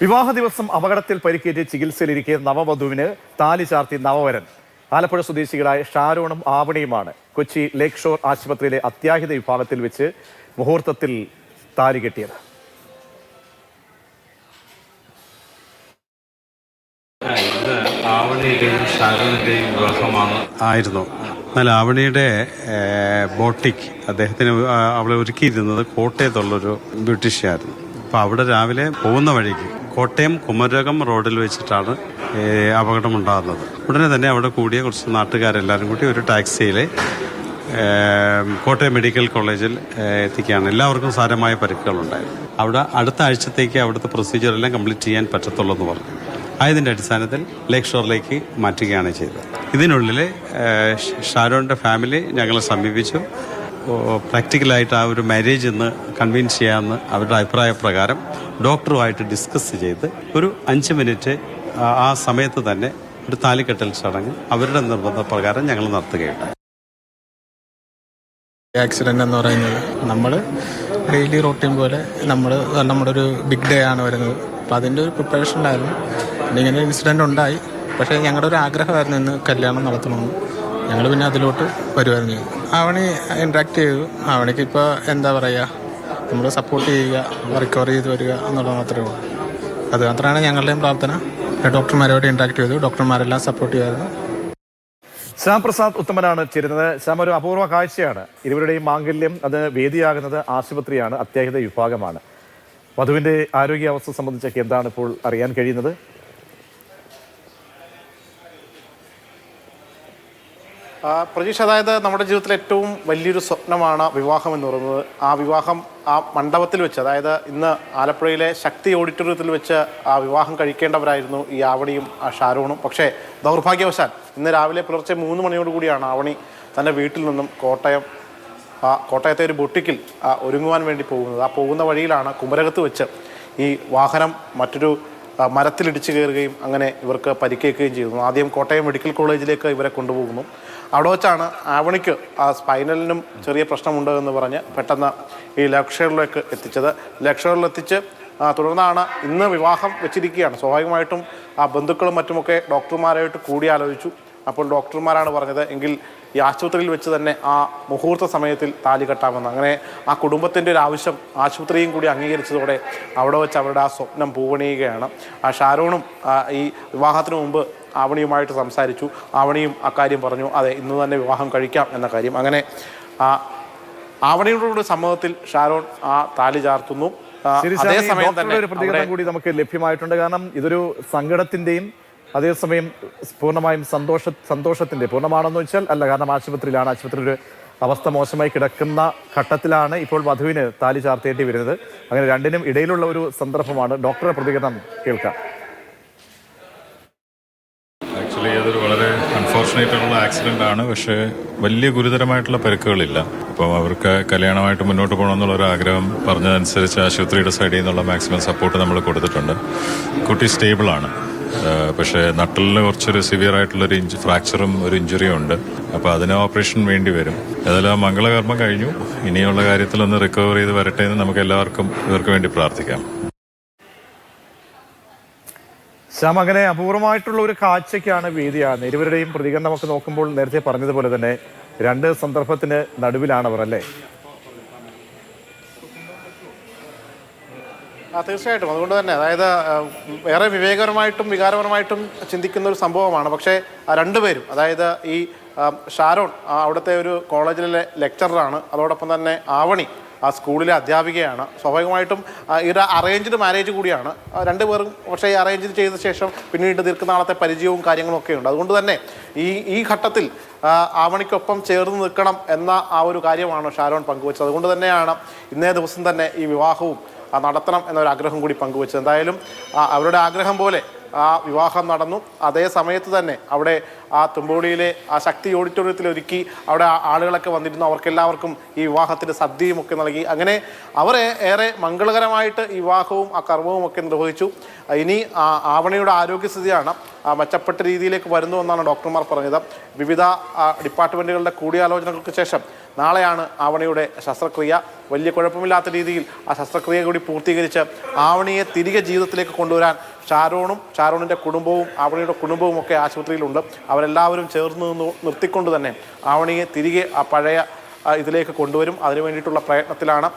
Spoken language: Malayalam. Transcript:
വിവാഹ ദിവസം അപകടത്തിൽ പരിക്കേറ്റ് ചികിത്സയിലിരിക്കെ നവവധുവിന് താലി ചാർത്തി നവവരൻ. ആലപ്പുഴ സ്വദേശികളായ ഷാരോണും ആവണിയുമാണ് കൊച്ചി ലേക്ക് ഷോർ ആശുപത്രിയിലെ അത്യാഹിത വിഭാഗത്തിൽ വെച്ച് മുഹൂർത്തത്തിൽ താലി കെട്ടിയത്. ആവണിയുടെയും വിവാഹമാണ്. ആയിരുന്നു. എന്നാൽ ആവണിയുടെ ബോട്ടിക് അദ്ദേഹത്തിന് അവളെ ഒരുക്കിയിരുന്നത് കോട്ടയത്തുള്ളൊരു ബ്യൂട്ടീഷ്യനായിരുന്നു അപ്പോൾ അവിടെ രാവിലെ പോകുന്ന വഴിക്ക് കോട്ടയം കുമരകം റോഡിൽ വെച്ചിട്ടാണ് അപകടം അപകടമുണ്ടാകുന്നത്. ഉടനെ തന്നെ അവിടെ കൂടിയ കുറച്ച് നാട്ടുകാരെല്ലാവരും കൂടി ഒരു ടാക്സിയിൽ കോട്ടയം മെഡിക്കൽ കോളേജിൽ എത്തിക്കുകയാണ്. എല്ലാവർക്കും സാരമായ പരിക്കുകളുണ്ടായിരുന്നു. അവിടെ അടുത്ത ആഴ്ചത്തേക്ക് അവിടുത്തെ പ്രൊസീജിയർ എല്ലാം കംപ്ലീറ്റ് ചെയ്യാൻ പറ്റത്തുള്ളൂ എന്ന് പറഞ്ഞു. ആയതിന്റെ അടിസ്ഥാനത്തിൽ ലേക്ക് ഷോറിലേക്ക് മാറ്റുകയാണ് ചെയ്തത്. ഇതിനുള്ളിൽ ഷാരോണിന്റെ ഫാമിലി ഞങ്ങളെ സമീപിച്ചു. പ്രാക്ടിക്കലായിട്ട് ആ ഒരു മാരേജ് ഇന്ന് കൺവിൻസ് ചെയ്യാമെന്ന് അവരുടെ അഭിപ്രായ പ്രകാരം ഡോക്ടറുമായിട്ട് ഡിസ്കസ് ചെയ്ത് ഒരു അഞ്ച് മിനിറ്റ് ആ- സമയത്ത് തന്നെ ഒരു താലിക്കെട്ടൽ ചടങ്ങ് അവരുടെ നിർബന്ധപ്രകാരം ഞങ്ങൾ നടത്തുകയുണ്ടായി. ആക്സിഡന്റ് എന്ന് പറയുന്നത് നമ്മൾ ഡെയിലി റൂട്ടീൻ പോലെ നമ്മൾ നമ്മുടെ ഒരു ബിഗ് ഡേ ആണ് വരുന്നത്. അപ്പം അതിന്റെ ഒരു പ്രിപ്പറേഷൻ ഉണ്ടായിരുന്നു പിന്നെ ഇങ്ങനെ ഇൻസിഡന്റ് ഉണ്ടായി. പക്ഷേ ഞങ്ങളുടെ ഒരു ആഗ്രഹമായിരുന്നു ഇന്ന് കല്യാണം നടത്തണമെന്ന്. ഞങ്ങൾ പിന്നെ അതിലോട്ട് വരുമായിരുന്നു ആവണി ഇൻട്രാക്ട് ചെയ്തു അവണിക്ക് ഇപ്പോൾ എന്താ പറയുക നമ്മൾ സപ്പോർട്ട് ചെയ്യുക റിക്കവർ ചെയ്ത് വരിക എന്നുള്ളത് മാത്രമേ ഉള്ളൂ. അത് മാത്രമാണ് ഞങ്ങളുടെയും പ്രാർത്ഥന. ഡോക്ടർമാരോട് ഇൻട്രാക്ട് ചെയ്തു. ഡോക്ടർമാരെല്ലാം സപ്പോർട്ട് ചെയ്യുമായിരുന്നു. ശ്യാം പ്രസാദ് ഉത്തമനാണ് ചേരുന്നത്. ശ്യാം ഒരു അപൂർവ കാഴ്ചയാണ്. ഇരുവരുടെയും മാംഗല്യം അത് വേദിയാകുന്നത് ആശുപത്രിയാണ് അത്യാഹിത വിഭാഗമാണ്. വധുവിന്റെ ആരോഗ്യാവസ്ഥ സംബന്ധിച്ചൊക്കെ എന്താണ് ഇപ്പോൾ അറിയാൻ കഴിയുന്നത്? പ്രജീഷ് അതായത് നമ്മുടെ ജീവിതത്തിലെ ഏറ്റവും വലിയൊരു സ്വപ്നമാണ് വിവാഹം എന്ന് പറയുന്നത്. ആ വിവാഹം ആ മണ്ഡപത്തിൽ വെച്ച് അതായത് ഇന്ന് ആലപ്പുഴയിലെ ശക്തി ഓഡിറ്റോറിയത്തിൽ വെച്ച് ആ വിവാഹം കഴിക്കേണ്ടവരായിരുന്നു ഈ ആവണിയും ആ ഷാരൂണും. പക്ഷേ ദൗർഭാഗ്യവശാൽ ഇന്ന് രാവിലെ പുലർച്ചെ മൂന്ന് മണിയോട് കൂടിയാണ് ആവണി തന്റെ വീട്ടിൽ നിന്നും കോട്ടയം ആ കോട്ടയത്തെ ഒരു ബൊട്ടിക്കിൽ ഒരുങ്ങുവാൻ വേണ്ടി പോകുന്നത്. ആ പോകുന്ന വഴിയിലാണ് കുമരകത്ത് വെച്ച് ഈ വാഹനം മറ്റൊരു മരത്തിലിടിച്ച് കയറുകയും അങ്ങനെ ഇവർക്ക് പരിക്കേൽക്കുകയും ചെയ്യുന്നു. ആദ്യം കോട്ടയം മെഡിക്കൽ കോളേജിലേക്ക് ഇവരെ കൊണ്ടുപോകുന്നു. അവിടെ വെച്ചാണ് ആവണിക്ക് ആ സ്പൈനലിനും ചെറിയ പ്രശ്നമുണ്ട് എന്ന് പറഞ്ഞ് പെട്ടെന്ന് ഈ ലക്ഷറിലേക്ക് എത്തിച്ചത്. ലക്ഷറിലെത്തിച്ച് തുടർന്നാണ് ഇന്ന് വിവാഹം വെച്ചിരിക്കുകയാണ്. സ്വാഭാവികമായിട്ടും ആ ബന്ധുക്കളും മറ്റുമൊക്കെ ഡോക്ടർമാരായിട്ട് കൂടിയാലോചിച്ചു. അപ്പോൾ ഡോക്ടർമാരാണ് പറഞ്ഞത് എങ്കിൽ ഈ ആശുപത്രിയിൽ വെച്ച് തന്നെ ആ മുഹൂർത്ത സമയത്തിൽ താലി കെട്ടാമെന്ന്. അങ്ങനെ ആ കുടുംബത്തിന്റെ ഒരു ആവശ്യം ആശുപത്രിയും കൂടി അംഗീകരിച്ചതോടെ അവിടെ വെച്ച് അവരുടെ ആ സ്വപ്നം പൂവണിയുകയാണ്. ആ ഷാരോണും ഈ വിവാഹത്തിന് മുമ്പ് ആവണിയുമായിട്ട് സംസാരിച്ചു. ആവണിയും അക്കാര്യം പറഞ്ഞു അതെ ഇന്ന് തന്നെ വിവാഹം കഴിക്കാം എന്ന കാര്യം. അങ്ങനെ ആ ആവണിയുടെ സമ്മതത്തിൽ ഷാരോൺ ആ താലി ചാർത്തുന്നു. അതേ സമയം അതേസമയം തന്നെ ഒരു പ്രതികരണം കൂടി നമുക്ക് ലഭ്യമായിട്ടുണ്ട്. കാരണം ഇതൊരു സങ്കടത്തിന്റെയും അതേസമയം പൂർണമായും സന്തോഷ സന്തോഷത്തിന്റെ പൂർണമാണെന്ന് വെച്ചാൽ അല്ല കാരണം ആശുപത്രിയിലാണ്. ആശുപത്രിയിൽ ഒരു അവസ്ഥ മോശമായി കിടക്കുന്ന ഘട്ടത്തിലാണ് ഇപ്പോൾ വധുവിന് താലി ചാർത്തേണ്ടി വരുന്നത്. അങ്ങനെ രണ്ടിനും ഇടയിലുള്ള ഒരു സന്ദർഭമാണ്. ഡോക്ടറെ പ്രതികരണം കേൾക്കാം. ആക്ച്വലി അതൊരു വളരെ അൺഫോർച്ചുനേറ്റ് ആയിട്ടുള്ള ആക്സിഡന്റ് ആണ്. പക്ഷേ വലിയ ഗുരുതരമായിട്ടുള്ള പരിക്കുകളില്ല. അപ്പം അവർക്ക് കല്യാണമായിട്ട് മുന്നോട്ട് പോകണമെന്നുള്ള ഒരു ആഗ്രഹം പറഞ്ഞതനുസരിച്ച് ആശുപത്രിയുടെ സൈഡിൽ നിന്നുള്ള മാക്സിമം സപ്പോർട്ട് നമ്മൾ കൊടുത്തിട്ടുണ്ട്. കുട്ടി ആ, പക്ഷേ നട്ടലിന് കുറച്ചൊരു സിവിയർ ആയിട്ടുള്ളൊരു ഇഞ്ച് ഫ്രാക്ചറും ഒരു ഇഞ്ചുറിയും ഉണ്ട്. അപ്പോൾ അതിന് ഓപ്പറേഷൻ വേണ്ടി വരും. ഏതായാലും മംഗളകർമ്മം കഴിഞ്ഞു. ഇനിയുള്ള കാര്യത്തിൽ ഒന്ന് റിക്കവർ ചെയ്ത് വരട്ടെ എന്ന് നമുക്ക് എല്ലാവർക്കും ഇവർക്ക് വേണ്ടി പ്രാർത്ഥിക്കാം. അങ്ങനെ അപൂർവമായിട്ടുള്ള ഒരു കാഴ്ചയ്ക്കാണ് വേദിയാണ് ഇരുവരുടെയും പ്രതികരണമൊക്കെ നോക്കുമ്പോൾ നേരത്തെ പറഞ്ഞതുപോലെ തന്നെ രണ്ട് സന്ദർഭത്തിന് നടുവിലാണ് അവർ അല്ലേ? തീർച്ചയായിട്ടും. അതുകൊണ്ട് തന്നെ അതായത് വേറെ വിവേകപരമായിട്ടും വികാരപരമായിട്ടും ചിന്തിക്കുന്ന ഒരു സംഭവമാണ്. പക്ഷേ ആ രണ്ടുപേരും അതായത് ഈ ഷാരോൺ അവിടുത്തെ ഒരു കോളേജിലെ ലെക്ചററാണ് അതോടൊപ്പം തന്നെ ആവണി ആ സ്കൂളിലെ അധ്യാപികയാണ്. സ്വാഭാവികമായിട്ടും ഇവരുടെ അറേഞ്ച്ഡ് മാരേജ് കൂടിയാണ്. രണ്ടുപേരും പക്ഷേ അറേഞ്ച് ചെയ്ത ശേഷം പിന്നീട് ദീർഘനാളത്തെ പരിചയവും കാര്യങ്ങളും ഒക്കെ ഉണ്ട്. അതുകൊണ്ട് തന്നെ ഈ ഈ ഘട്ടത്തിൽ ആവണിക്കൊപ്പം ചേർന്ന് നിൽക്കണം എന്ന ആ ഒരു കാര്യമാണ് ഷാരോൺ പങ്കുവച്ചത്. അതുകൊണ്ട് തന്നെയാണ് ഇന്നേ ദിവസം തന്നെ ഈ വിവാഹവും നടത്തണം എന്നൊരാഗ്രഹം കൂടി പങ്കുവച്ചത്. എന്തായാലും അവരുടെ ആഗ്രഹം പോലെ ആ വിവാഹം നടന്നു. അതേ സമയത്ത് തന്നെ അവിടെ ആ തുമ്പോളിയിലെ ആ ശക്തി ഓഡിറ്റോറിയത്തിൽ ഒരുക്കി അവിടെ ആളുകളൊക്കെ വന്നിരുന്നു. അവർക്കെല്ലാവർക്കും ഈ വിവാഹത്തിന്റെ സദ്യയും ഒക്കെ നൽകി. അങ്ങനെ അവരെ ഏറെ മംഗളകരമായിട്ട് വിവാഹവും ആ കർമ്മവും ഒക്കെ നിർവഹിച്ചു. ഇനി ആ ആവണയുടെ ആരോഗ്യസ്ഥിതിയാണ് മെച്ചപ്പെട്ട രീതിയിലേക്ക് വരുന്നു എന്നാണ് ഡോക്ടർമാർ പറഞ്ഞത്. വിവിധ ഡിപ്പാർട്ട്മെന്റുകളുടെ കൂടിയാലോചനകൾക്ക് ശേഷം നാളെയാണ് ആവണിയുടെ ശസ്ത്രക്രിയ. വലിയ കുഴപ്പമില്ലാത്ത രീതിയിൽ ആ ശസ്ത്രക്രിയ കൂടി പൂർത്തീകരിച്ച് ആവണിയെ തിരികെ ജീവിതത്തിലേക്ക് കൊണ്ടുവരാൻ ഷാരോണും ഷാരോണിന്റെ കുടുംബവും ആവണിയുടെ കുടുംബവും ഒക്കെ ആശുപത്രിയിലുണ്ട്. അവരെല്ലാവരും ചേർന്ന് നിർത്തിക്കൊണ്ട് തന്നെ ആവണിയെ തിരികെ ആ പഴയ ഇതിലേക്ക് കൊണ്ടുവരും. അതിനു വേണ്ടിയിട്ടുള്ള പ്രയത്നത്തിലാണ്